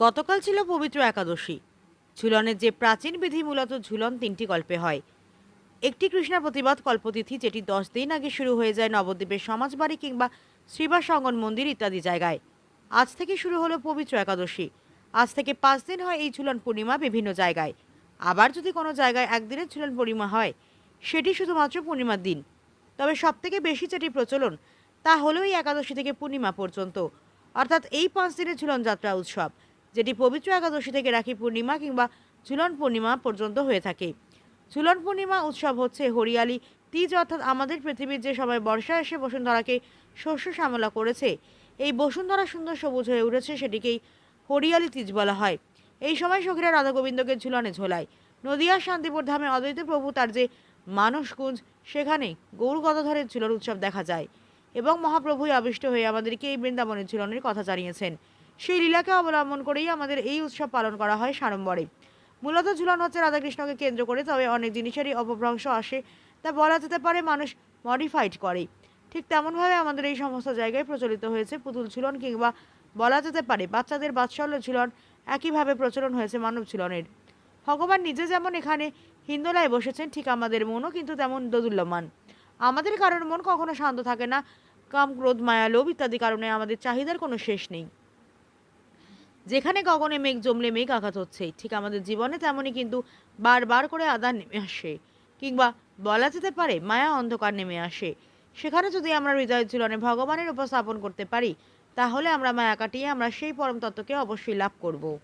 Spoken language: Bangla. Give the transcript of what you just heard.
গতকাল ছিল পবিত্র একাদশী। ঝুলনের যে প্রাচীন বিধি মূলত ঝুলন তিনটি গল্পে হয়। একটি কৃষ্ণা প্রতিবাদ কল্পতিথি যেটি দশ দিন আগে শুরু হয়ে যায় নবদ্বীপের সমাজবাড়ি কিংবা শ্রীবাস অঙ্গন মন্দির ইত্যাদি জায়গায়। আজ থেকে শুরু হলো পবিত্র একাদশী। আজ থেকে পাঁচ দিন হয় এই ঝুলন পূর্ণিমা বিভিন্ন জায়গায়। আবার যদি কোনো জায়গায় একদিনের ঝুলন পূর্ণিমা হয়, সেটি শুধুমাত্র পূর্ণিমার দিন। তবে সবথেকে বেশি যেটি প্রচলন, তা হলো এই একাদশী থেকে পূর্ণিমা পর্যন্ত। অর্থাৎ এই পাঁচ দিনের ঝুলন যাত্রা উৎসব। যেটি পবিত্র একাদশী থেকে রাখি পূর্ণিমা কিংবা ঝুলন পূর্ণিমা পর্যন্ত হয়ে থাকে। ঝুলন পূর্ণিমা উৎসব হচ্ছে হরিয়ালি, তীজ অর্থাৎ আমাদের পৃথিবীর যে সময় বর্ষা এসে বসুন্ধরাকে শস্য শ্যামলা করেছে। এই বসুন্ধরা সুন্দর সবুজ হয়ে উঠেছে সেটিকেই হরিয়ালি তীজ বলা হয়। এই সময় সখীরা রাধা গোবিন্দকে ঝুলনে ঝোলায়। নদিয়ার শান্তিপুর ধামে অদ্বৈত প্রভু তার যে মানসকুঞ্জ, সেখানে গৌর গদাধরের ঝুলন উৎসব দেখা যায় এবং মহাপ্রভুই আবিষ্ট হয়ে আমাদেরকে এই বৃন্দাবনের ঝুলনের কথা জানিয়েছেন। সেই লীলাকে অবলম্বন করেই আমাদের এই উৎসব পালন করা হয় সাড়ম্বরে। মূলত ঝুলন হচ্ছে রাধাকৃষ্ণকে কেন্দ্র করে, তবে অনেক জিনিসেরই অপভ্রংশ আসে তা বলা যেতে পারে মানুষ মডিফাইড করে। ঠিক তেমনভাবে আমাদের এই সমস্ত জায়গায় প্রচলিত হয়েছে পুতুল ঝুলন কিংবা বলা যেতে পারে বাচ্চাদের বাৎসল্য ঝুলন একইভাবে প্রচলন হয়েছে মানব ঝুলনের। ভগবান নিজে যেমন এখানে হিন্দোলায় বসেছেন, ঠিক আমাদের মনও কিন্তু তেমন দোদুল্যমান। আমাদের কারণ মন কখনো শান্ত থাকে না, কাম, ক্রোধ, মায়া, লোভ ইত্যাদি কারণে আমাদের চাহিদার কোনো শেষ নেই। যেখানে গগনে মেঘ, জমলে মেঘ আঘাত হচ্ছে ঠিক আমাদের জীবনে তেমনই কিন্তু বারবার করে আদান নেমে আসে। কিংবা বলা যেতে পারে, মায়া অন্ধকার নেমে আসে। সেখানে যদি আমরা হৃদয় ঝুলনে ভগবানের উপস্থাপন করতে পারি, তাহলে আমরা মায়া কাটিয়ে আমরা সেই পরমতত্ত্বকে অবশ্যই লাভ করব।